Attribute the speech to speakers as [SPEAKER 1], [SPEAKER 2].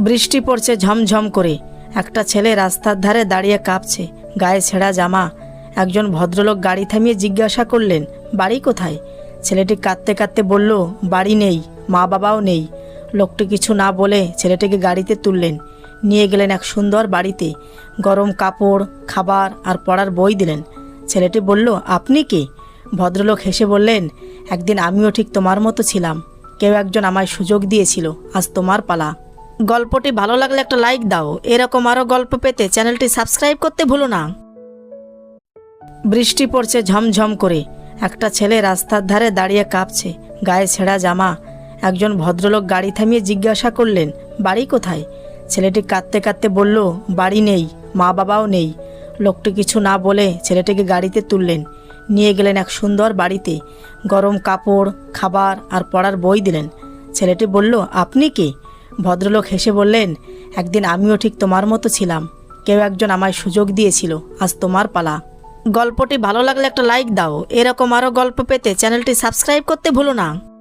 [SPEAKER 1] বৃষ্টি পড়ছে ঝমঝম করে। একটা ছেলে রাস্তার ধারে দাঁড়িয়ে কাঁপছে, গায়ে ছেঁড়া জামা। একজন ভদ্রলোক গাড়ি থামিয়ে জিজ্ঞাসা করলেন, বাড়ি কোথায়? ছেলেটি কাঁদতে কাঁদতে বলল, বাড়ি নেই, মা বাবাও নেই। লোকটি কিছু না বলে ছেলেটিকে গাড়িতে তুললেন। নিয়ে গেলেন এক সুন্দর বাড়িতে। গরম কাপড়, খাবার আর পড়ার বই দিলেন। ছেলেটি বলল, আপনি কি? ভদ্রলোক হেসে বললেন, একদিন আমিও ঠিক তোমার মতো ছিলাম। কেউ একজন আমায় সুযোগ দিয়েছিল, আজ তোমার পালা। গল্পটি ভালো লাগলে একটা লাইক দাও। এরকম আরও গল্প পেতে চ্যানেলটি সাবস্ক্রাইব করতে ভুলো না। বৃষ্টি পড়ছে ঝমঝম করে। একটা ছেলে রাস্তার ধারে দাঁড়িয়ে কাঁপছে। গায়ে ছেঁড়া জামা। একজন ভদ্রলোক গাড়ি থামিয়ে জিজ্ঞাসা করলেন, বাড়ি কোথায়? ছেলেটি কাঁদতে কাঁদতে বলল, বাড়ি নেই, মা বাবাও নেই। লোকটি কিছু না বলে ছেলেটিকে গাড়িতে তুললেন। নিয়ে গেলেন এক সুন্দর বাড়িতে। গরম কাপড়, খাবার আর পড়ার বই দিলেন। ছেলেটি বলল, আপনি কি? ভদ্রলোক হেসে বললেন, একদিন আমিও ঠিক তোমার মতো ছিলাম। কেউ একজন আমায় সুযোগ দিয়েছিল। আজ তোমার পালা। গল্পটি ভালো লাগলে একটা লাইক দাও। এরকম আরও গল্প পেতে চ্যানেলটি সাবস্ক্রাইব করতে ভুলো না।